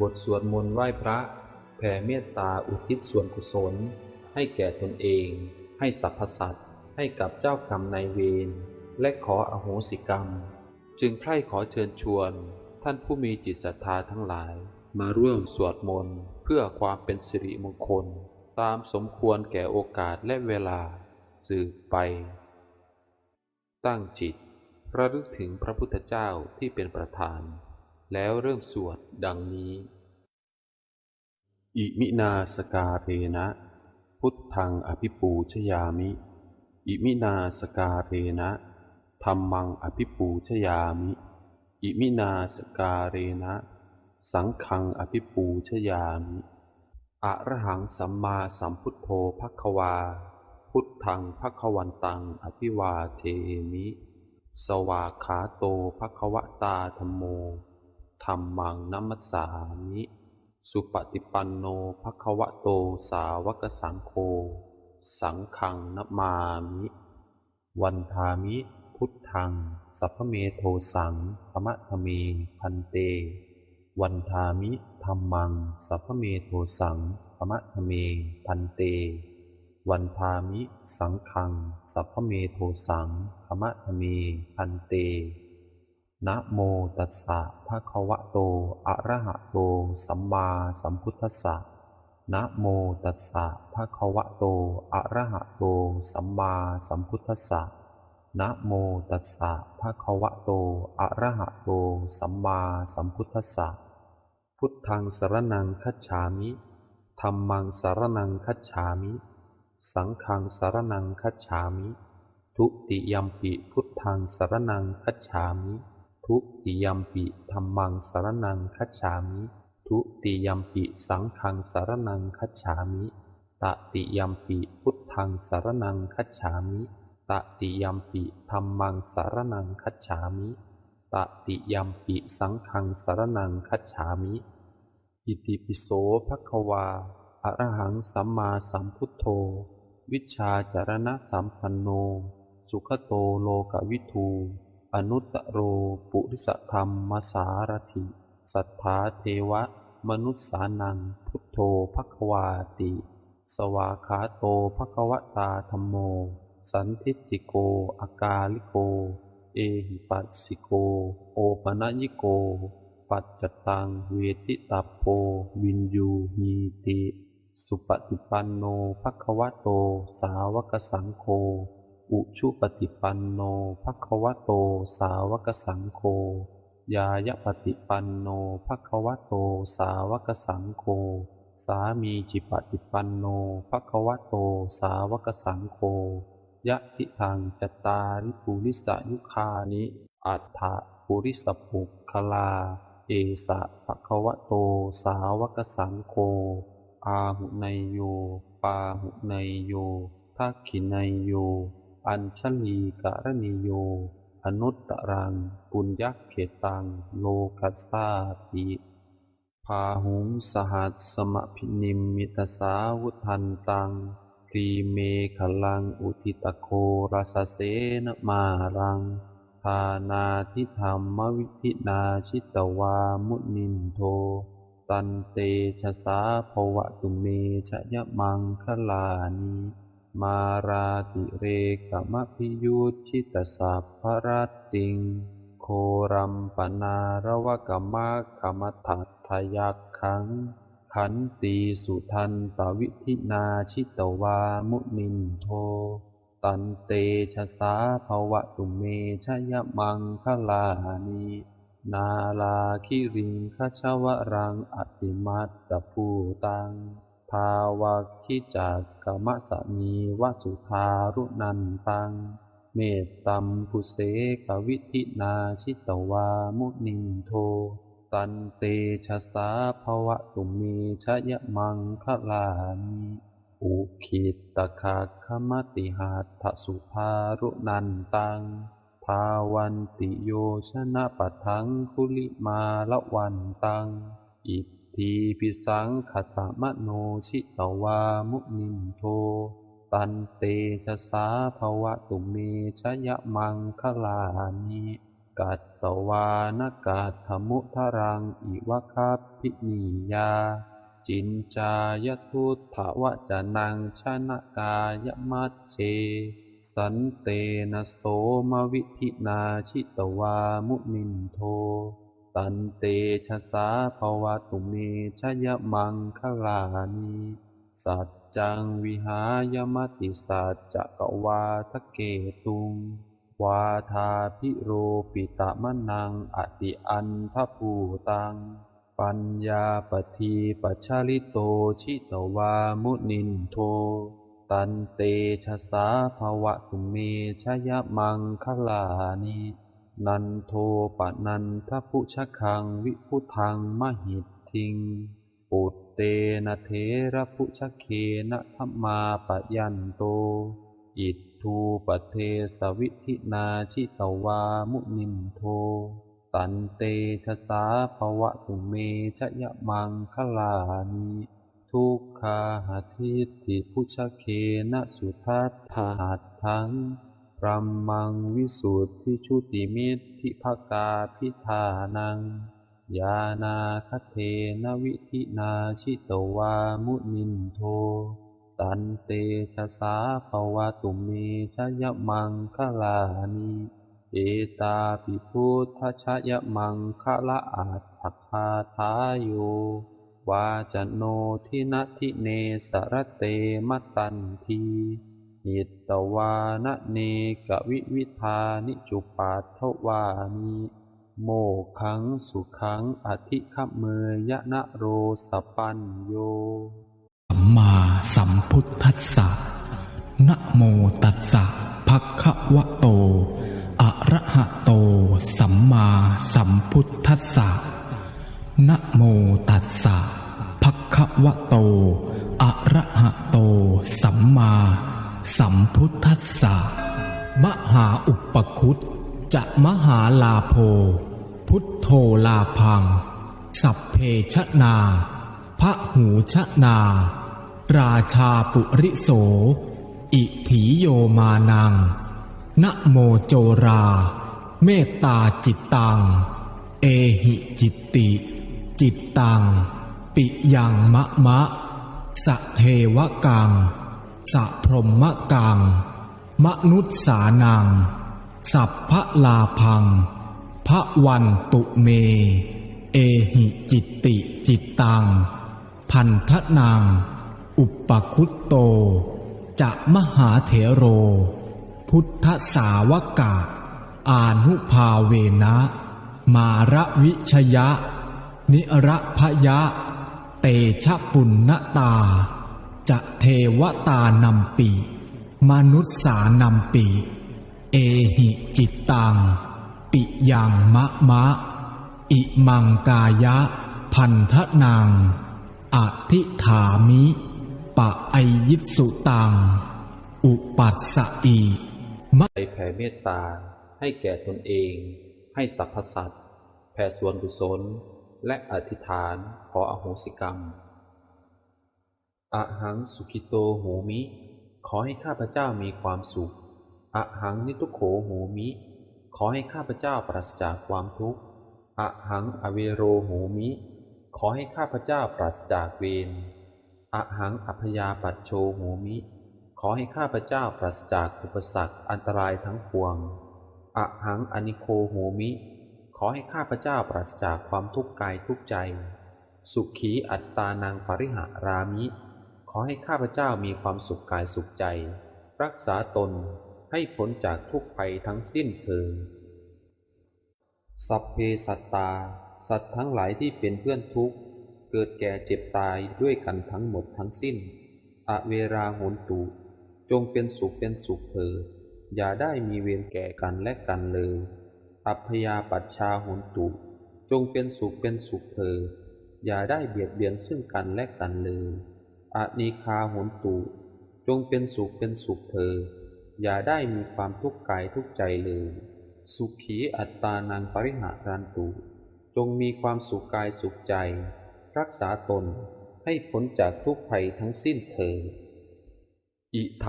บทสวดมนต์ไหว้พระแผ่เมตตาอุทิศส่วนกุศล ให้แก่ตนเอง ให้สรรพสัตว์ให้กับเจ้ากรรมนายเวรและขออโหสิกรรม จึงใคร่ขอเชิญชวน ท่านผู้มีจิตศรัทธาทั้งหลาย มาร่วมสวดมนต์เพื่อความเป็นสิริมงคล ตามสมควรแก่โอกาสและเวลา สืบไป ตั้งจิตระลึกถึงพระพุทธเจ้าที่เป็นประธาน แล้วเริ่มสวดดังนี้ อิมินาสกาเรนะ พุทธังอภิปูชยามิ อิมินาสกาเรนะธรรมังอภิปูชยามิ อิมินาสกาเรนะ สังฆังอภิปูชยามิอะระหังสัมมาสัมพุทโธภควา พุทธังภควันตัง อภิวาเทมิ สวากขาโตภควตาธรรมโม ธรรมังนัมสสามิ สุปฏิปันโนภควะโตสาวกสังโฆ สังฆังนมามิ วันทามิ พุทธัง สัพพเมโทสังธรรมะทเมพันเต วันทามิธรรมัง สัพพเมโทสังธรรมะทเมพันเต วันทามิ สังฆัง สัพพเมโทสังธรรมะทเมพันเต นะโมตัสสะภะคะวะโต อะระหะโต สัมมาสัมพุทธัสสะ นะโมตัสสะภะคะวะโต อะระหะโต สัมมาสัมพุทธัสสะ นะโมตัสสะภะคะวะโต อะระหะโต สัมมาสัมพุทธัสสะ พุทธังสรณังคัจฉามิธัมมังสารณังคัจฉามิ สังฆังสารณังคัจฉามิ ทุติยมปิพุทธังสารณังคัจฉามิ ทุติยมปิธัมมังสารณังคัจฉามิ ทุติยมปิสังฆังสารณังคัจฉามิตติยมปิพุทธังสารณังคัจฉามิตติยมปิธัมมังสารณังคัจฉามิตติยมปิสังฆังสารณังคัจฉามิ อิติปิโสภควาอระหังสัมมาสัมพุทโธ วิชาจารณะสัมปันโน สุขโตโลกวิทู อนุตตโรปุริสธรรมมสารถิ สัทธาเทวะ มนุษสานัง พุทโธภควาติ สวาขาโตภควตาธรรมโม สันทิฏิโก อากาลิโก เอหิปัสสิโก โอปะนยิโก ปัจจตังเวทิตาโพวินยูหีติ สุปฏิปันโนภควโต สาวกสังโฆ อุชุปฏิปันโนภควโต สาวกสังโฆ ยายปฏิปันโนภควโต สาวกสังโฆ สามีจิปฏิปันโนภควโต สาวกสังโฆ ยะทิทางจตาริปุริสยุคานิอัฏฐปุริสปุคลา เอสะภะคะวะโต สาวกสังโฆ อาหุไนโย ปาหุไนโยทักขิไนโย อัญชลีกะระนิโย อนุตตรัง ปุญญเขตัง โลกัสสาติพาหุงสหัสสมพินิมมิตสาวุทันตังกรีเมขลังอุทิตโคราสเสนมารัง ทานาทิธรรมวิธินาชิตวามุนินโท ตันเตชะสาภวะตุเมชะยะมังคลานิ มาราติเรกมะพิยุตชิตสัพพรัตติง โครัมปนาระวะกมะกมทัตทยักขัง ขันตีสุทันตวิธินาชิตวามุนินโท ตันเตชะสาภวะตุเมชยมังคลานินาลาคิริงคชวรังอติมัตตภูตัง ภาวะคิจักกมะสะมีวสุธารุนันตัง เมตตัมปุเสกวิธินาชิตวามุนินโท ตันเตชะสาภวะตุเมชะยะมังคลานิอุคิตตคาคมติหาทสุภารุนันตังทาวันติโยชนะปัทังคุลิมาละวันตังอิ ทธิปิสังขตมโนชิตวามุนินโท ตันเตชะสาภวะตุเมชยะมังคลานิกัตตวานกาธมุทรังอิวะคาพินียา จินจายทุตถวจนังชนะกายมัจเช สันเตนะโสมวิธินาชิตวามุนินโท ตันเตชะสาภวตุเมชยมังคลานิสัจจังวิหายมติสัจจะกวาทะเกตุง วาทาพิโรปิตะมะนังอติอันทภูตัง ปัญญาปทีปัจฉลิโตชิตวามุนินโท ตันเตชะสาภวะตุเมชยมังคลานิ นันโทปะนันทพุชคังวิพุทังมหิตทิง ปุตเตนะเทระพุชเคนะธรรมาปะยันโต อิททูปะเทสวิธินาชิตวามุนินโท ตันเตชะสาภวะตุเมชยมังคลานิทุกขาหทิฏฐิพุชเคนะสุทัตถหัตถัง รัมมังวิสุทธิชุติมิตทิภกาพิธานัง ยานาคเทนวิธินาชิตวามุนินโท ตันเตชะสาภวะตุเมชยมังคลานิเอตาปิพุทธชยมังคละอาทัคาทายโยวาจโนทินทิเนสรเตมตันที หิตตวานะเนกวิวิธานิจุปัตถวานิโมขังสุขังอธิขเมยนะโรสปัญโย สัมมาสัมพุทธัสสะนะโมตัสสะภะคะวะโต อะระหะโต สัมมาสัมพุทธัสสะนะโมตัสสะภะคะวะโต อะระหะโต สัมพุทธัสสะมหาอุปคุตจะมหาลาโภพุทโธลาพัง สัพเพชนาพระหูชนา ราชาปุริโส อิถีโยมานังนโมโจรา เมตตาจิตตัง เอหิจิตติ จิตตัง ปิยังมะมะ สะเทวกัง สะพรหมกัง มนุษสานัง สัพพะลาพัง พระวันตุเม เอหิจิตติจิตตัง พันธนางอุปคุตโต จะมหาเถโร พุทธสาวกะ อานุภาเวนะ มาระวิชยะ นิระพยะ เตชะปุณณตา จะเทวตานำปี มนุษสานำปี เอหิจิตตัง ปิยังมะมะ อิมังกายะ พันธนางอธิฐามิ ปะไอยิสุตัง อุปัสสอีไปแผ่เมตตาให้แก่ตนเอง ให้สรรพสัตว์แผ่ส่วนกุศล และอธิษฐานขออโหสิกรรม อะหังสุขิโตโหมิ ขอให้ข้าพเจ้ามีความสุข อะหังนิทุโขโหมิ ขอให้ข้าพเจ้าปราศจากความทุกข์ อะหังอเวโรโหมิ ขอให้ข้าพเจ้าปราศจากเวร อะหังอัพยาปัจโชโหมิ ขอให้ข้าพเจ้าปราศจากอุปสรรคอันตรายทั้งปวง อะหังอนิโคโหมิ ขอให้ข้าพเจ้าปราศจากความทุกข์กายทุกใจ สุขีอัตตานังปริหารามิ ขอให้ข้าพเจ้ามีความสุขกายสุขใจ รักษาตนให้พ้นจากทุกภัยทั้งสิ้นเถิดสัพเพสัตตา สัตว์ทั้งหลายที่เป็นเพื่อนทุกข์ เกิดแก่เจ็บตายด้วยกันทั้งหมดทั้งสิ้น อเวราโหนตุจงเป็นสุขเป็นสุขเถิดอย่าได้มีเวรแก่กันและกันเลย อัพยาปัชชาโหนตุจงเป็นสุขเป็นสุขเถิดอย่าได้เบียดเบียนซึ่งกันและกันเลย อานีคาหนตุ จงเป็นสุขเป็นสุขเถิดอย่าได้มีความทุกข์กายทุกใจเลย สุขีอัตตานังปริหารันตุ จงมีความสุขกายสุขใจ รักษาตนให้พ้นจากทุกภัยทั้งสิ้นเถิดอิ